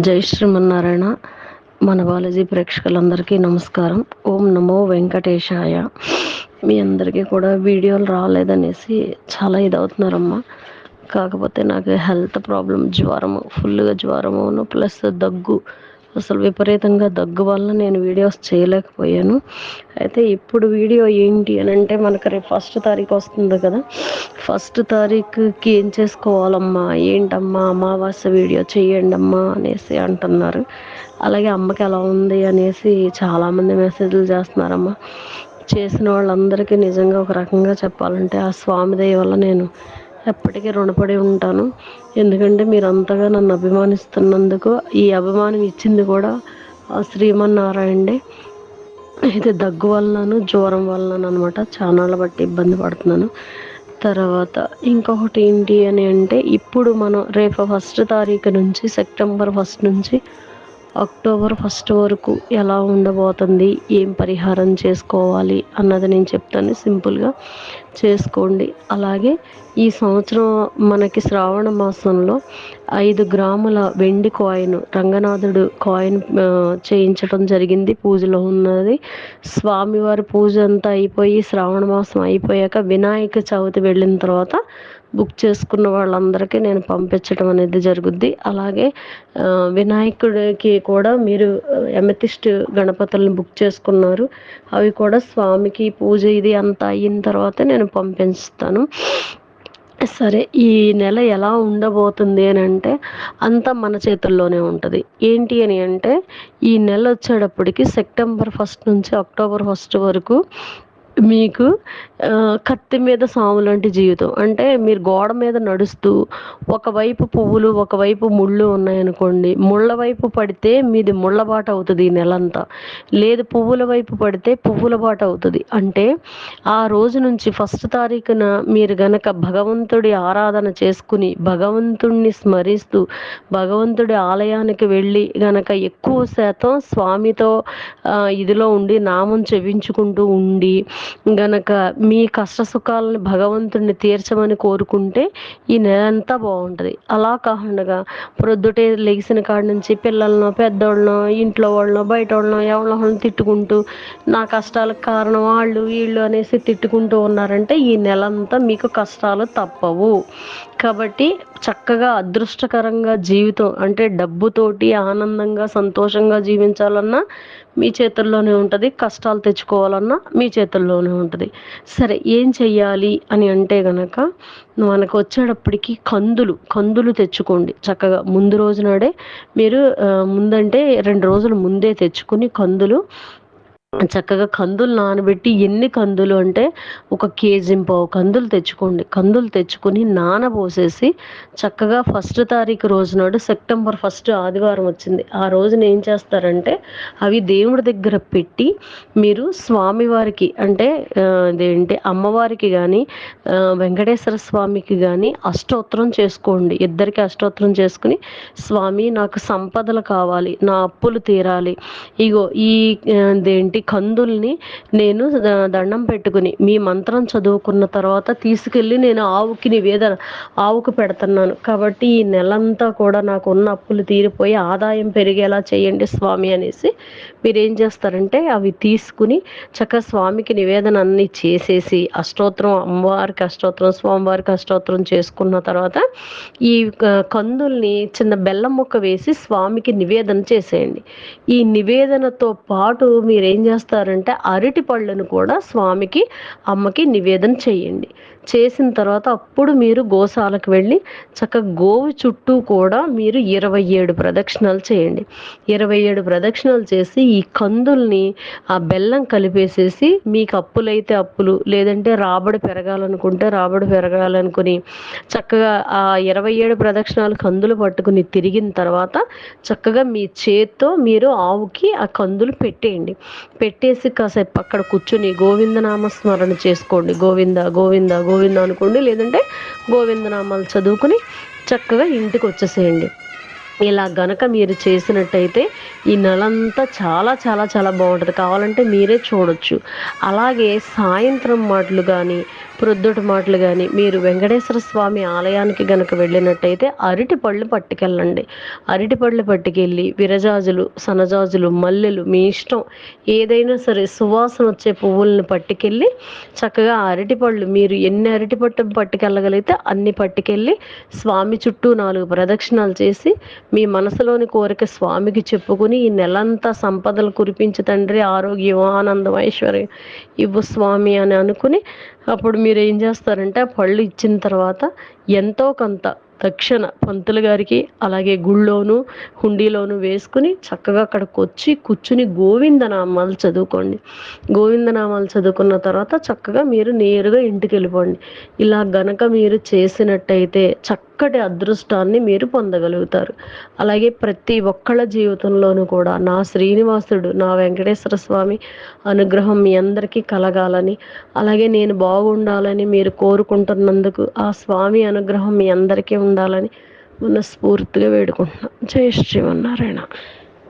జై శ్రీమన్నారాయణ. మన బాలాజీ ప్రేక్షకులందరికీ నమస్కారం. ఓం నమో వెంకటేశాయ. మీ అందరికీ కూడా వీడియోలు రాలేదనేసి చాలా ఇదవుతున్నారమ్మా. కాకపోతే నాకు హెల్త్ ప్రాబ్లం జ్వరము ఫుల్గా జ్వరమును ప్లస్ దగ్గు అసలు విపరీతంగా దగ్గు వల్ల నేను వీడియోస్ చేయలేకపోయాను. అయితే ఇప్పుడు వీడియో ఏంటి అని అంటే మనకు రేపు ఫస్ట్ తారీఖు వస్తుంది కదా. ఫస్ట్ తారీఖుకి ఏం చేసుకోవాలమ్మా? ఏంటమ్మా అమావాస్య వీడియో చేయండి అమ్మా అనేసి అంటున్నారు. అలాగే అమ్మకి ఎలా ఉంది అనేసి చాలామంది మెసేజ్లు చేస్తున్నారమ్మా. చేసిన వాళ్ళందరికీ నిజంగా ఒక రకంగా చెప్పాలంటే ఆ స్వామి దయ వల్ల నేను ఎప్పటికీ రుణపడి ఉంటాను. ఎందుకంటే మీరు అంతగా నన్ను అభిమానిస్తున్నందుకు ఈ అభిమానం ఇచ్చింది కూడా ఆ శ్రీమన్నారాయణే అయితే దగ్గు వలనను జ్వరం వలన అనమాట చానాళ్ళ బట్టి ఇబ్బంది పడుతున్నాను. తర్వాత ఇంకొకటి ఏంటి అని అంటే ఇప్పుడు మనం రేపు ఫస్ట్ తారీఖు నుంచి సెప్టెంబర్ ఫస్ట్ నుంచి అక్టోబర్ ఫస్ట్ వరకు ఎలా ఉండబోతుంది ఏం పరిహారం చేసుకోవాలి అన్నది నేను చెప్తాను. సింపుల్గా చేసుకోండి. అలాగే ఈ సంవత్సరం మనకి శ్రావణ మాసంలో ఐదు గ్రాముల వెండి కాయిన్ రంగనాథుడు కాయిన్ చేయించడం జరిగింది. పూజలో ఉన్నది. స్వామివారి పూజ అంతా అయిపోయి శ్రావణ మాసం అయిపోయాక వినాయక చవితి వెళ్ళిన తర్వాత బుక్ చేసుకున్న వాళ్ళందరికీ నేను పంపించడం అనేది జరుగుద్ది. అలాగే వినాయకుడికి కూడా మీరు ఎమతిస్ట్ గణపతులను బుక్ చేసుకున్నారు. అవి కూడా స్వామికి పూజ ఇది అంతా అయిన తర్వాత నేను పంపిస్తాను. సరే ఈ నెల ఎలా ఉండబోతుంది అని అంటే అంతా మన చేతుల్లోనే ఉంటుంది. ఏంటి అని అంటే ఈ నెల వచ్చేటప్పటికి సెప్టెంబర్ ఫస్ట్ నుంచి అక్టోబర్ ఫస్ట్ వరకు మీకు కత్తి మీద సాము లాంటి జీవితం. అంటే మీరు గోడ మీద నడుస్తూ ఒకవైపు పువ్వులు ఒకవైపు ముళ్ళు ఉన్నాయనుకోండి ముళ్ళ వైపు పడితే మీది ముళ్ళబాట అవుతుంది ఈ నెలంతా. లేదు పువ్వుల వైపు పడితే పువ్వుల బాట అవుతుంది. అంటే ఆ రోజు నుంచి ఫస్ట్ తారీఖున మీరు గనక భగవంతుడి ఆరాధన చేసుకుని భగవంతుణ్ణి స్మరిస్తూ భగవంతుడి ఆలయానికి వెళ్ళి గనక ఎక్కువ శాతం స్వామితో ఇదిలో ఉండి నామం చెవించుకుంటూ ఉండి గనక మీ కష్ట సుఖాలను భగవంతుడిని తీర్చమని కోరుకుంటే ఈ నెల అంతా బాగుంటుంది. అలా కాకుండా ప్రొద్దుటే లెగిసిన కాడ నుంచి పిల్లలను పెద్దోళ్ళను ఇంట్లో వాళ్ళను బయట వాళ్ళను ఎవరిని తిట్టుకుంటూ నా కష్టాలకు కారణం వాళ్ళు వీళ్ళు అనేసి తిట్టుకుంటూ ఉన్నారంటే ఈ నెల అంతా మీకు కష్టాలు తప్పవు. కాబట్టి చక్కగా అదృష్టకరంగా జీవితం అంటే డబ్బుతోటి ఆనందంగా సంతోషంగా జీవించాలన్నా మీ చేతుల్లోనే ఉంటుంది. కష్టాలు తెచ్చుకోవాలన్నా మీ చేతుల్లో చేతుల్లోనే ఉంటుంది. సరే ఏం చెయ్యాలి అని అంటే గనక మనకు వచ్చేటప్పటికి కందులు కందులు తెచ్చుకోండి. చక్కగా ముందు రోజు నాడే మీరు ముందంటే రెండు రోజులు ముందే తెచ్చుకుని కందులు చక్కగా కందులు నానబెట్టి ఎన్ని కందులు అంటే ఒక కేజీ పావు కందులు తెచ్చుకోండి. కందులు తెచ్చుకొని నానబోసేసి చక్కగా ఫస్ట్ తారీఖు రోజు నాడు సెప్టెంబర్ ఫస్ట్ ఆదివారం వచ్చింది. ఆ రోజున ఏం చేస్తారంటే అవి దేవుడి దగ్గర పెట్టి మీరు స్వామివారికి అంటే అదేంటి అమ్మవారికి కానీ వెంకటేశ్వర స్వామికి కానీ అష్టోత్తరం చేసుకోండి. ఇద్దరికి అష్టోత్తరం చేసుకుని స్వామి నాకు సంపదలు కావాలి నా అప్పులు తీరాలి. ఇగో ఈ అదేంటి కందుల్ని నేను దండం పెట్టుకుని మీ మంత్రం చదువుకున్న తర్వాత తీసుకెళ్ళి నేను ఆవుకి నివేదన ఆవుకు పెడుతున్నాను. కాబట్టి ఈ నెలంతా కూడా నాకు ఉన్న అప్పులు తీరిపోయి ఆదాయం పెరిగేలా చేయండి స్వామి అనేసి మీరు ఏం చేస్తారంటే అవి తీసుకుని చక్కగా స్వామికి నివేదన అన్ని చేసేసి అష్టోత్తరం అమ్మవారికి అష్టోత్తరం స్వామివారికి అష్టోత్తరం చేసుకున్న తర్వాత ఈ కందుల్ని చిన్న బెల్లం ముక్క వేసి స్వామికి నివేదన చేసేయండి. ఈ నివేదనతో పాటు మీరు ఏం చేస్తారంటే అరటి పళ్ళను కూడా స్వామికి అమ్మకి నివేదన చేయండి. చేసిన తర్వాత అప్పుడు మీరు గోశాలకు వెళ్ళి చక్కగా గోవు చుట్టూ కూడా మీరు ఇరవై ఏడు ప్రదక్షిణాలు చేయండి. ఇరవై ఏడు ప్రదక్షిణాలు చేసి ఈ కందుల్ని ఆ బెల్లం కలిపేసేసి మీకు అప్పులైతే అప్పులు లేదంటే రాబడి పెరగాలనుకుంటే రాబడి పెరగాలనుకుని చక్కగా ఆ ఇరవై ఏడు ప్రదక్షిణాలు కందులు పట్టుకుని తిరిగిన తర్వాత చక్కగా మీ చేత్తో మీరు ఆవుకి ఆ కందులు పెట్టేయండి. పెట్టేసి కాసేపు అక్కడ కూర్చుని గోవిందనామ స్మరణ చేసుకోండి. గోవింద గోవింద గోవింద అనుకోండి. లేదంటే గోవిందనామాలు చదువుకుని చక్కగా ఇంటికి వచ్చేసేయండి. ఇలా గనక మీరు చేసినట్టయితే ఈ నెలంతా చాలా చాలా చాలా బాగుంటుంది. కావాలంటే మీరే చూడొచ్చు. అలాగే సాయంత్రం మాటలు కానీ ప్రొద్దుటి మాటలు కానీ మీరు వెంకటేశ్వర స్వామి ఆలయానికి గనక వెళ్ళినట్టయితే అరటి పళ్ళు పట్టుకెళ్ళండి. అరటి పళ్ళు పట్టుకెళ్ళి విరజాజులు సనజాజులు మల్లెలు మీ ఇష్టం. ఏదైనా సరే సువాసన వచ్చే పువ్వులను పట్టుకెళ్ళి చక్కగా అరటి పళ్ళు మీరు ఎన్ని అరటి పట్టు పట్టుకెళ్ళగలిగితే అన్ని పట్టుకెళ్ళి స్వామి చుట్టూ నాలుగు ప్రదక్షిణాలు చేసి మీ మనసులోని కోరిక స్వామికి చెప్పుకుని ఈ నెలంతా సంపదలు కురిపించి తండ్రి ఆరోగ్యం ఆనందం ఐశ్వర్యం ఇవ్వు స్వామి అని అనుకుని అప్పుడు మీరు ఏం చేస్తారంటే ఆ పళ్ళు ఇచ్చిన తర్వాత ఎంతో కొంత తక్షణ పంతులు గారికి అలాగే గుళ్ళోను హుండీలోను వేసుకుని చక్కగా అక్కడికి వచ్చి కూర్చుని గోవిందనామాలు చదువుకోండి. గోవిందనామాలు చదువుకున్న తర్వాత చక్కగా మీరు నేరుగా ఇంటికి వెళ్ళిపోండి ఇలా గనక మీరు చేసినట్టయితే చక్కటి అదృష్టాన్ని మీరు పొందగలుగుతారు. అలాగే ప్రతి ఒక్కళ్ళ జీవితంలోనూ కూడా నా శ్రీనివాసుడు నా వెంకటేశ్వర స్వామి అనుగ్రహం మీ అందరికీ కలగాలని అలాగే నేను బాగుండాలని మీరు కోరుకుంటున్నందుకు ఆ స్వామి అనుగ్రహం మీ అందరికీ ఉండాలని మనస్ఫూర్తిగా వేడుకుంటున్నాం జై శ్రీమన్నారాయణ.